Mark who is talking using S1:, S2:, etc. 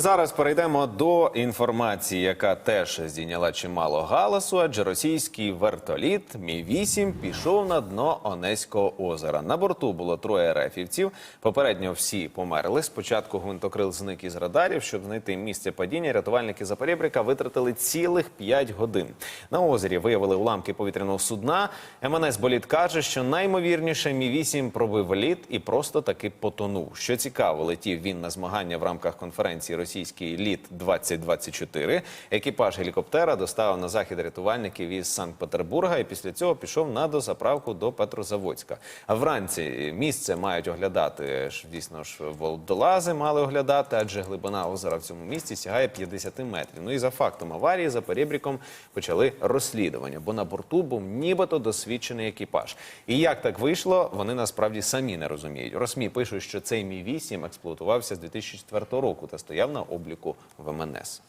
S1: Зараз перейдемо до інформації, яка теж здійняла чимало галасу, адже російський вертоліт Мі 8 пішов на дно Онезького озера. На борту було троє рефівців. Попередньо всі померли. Спочатку гвинтокрил зник із радарів. Щоб знайти місце падіння, рятувальники Запорєбрика витратили цілих 5 годин. На озері виявили уламки повітряного судна. МНС Боліт каже, що наймовірніше Мі 8 пробив лід і просто таки потонув. Що цікаво, летів він на змагання в рамках конференції російський літ 2024 Екіпаж гелікоптера доставив на захід рятувальників із Санкт-Петербурга і після цього пішов на дозаправку до Петрозаводська. А вранці місце мають оглядати дійсно ж волдолази мали оглядати, адже глибина озера в цьому місці сягає 50 метрів. Ну і за фактом аварії за перебріком почали розслідування, бо на борту був нібито досвідчений екіпаж. І як так вийшло, вони насправді самі не розуміють. Росмі пишуть, що цей Мі 8 експлуатувався з 2004 року та стояв на обліку в МНС.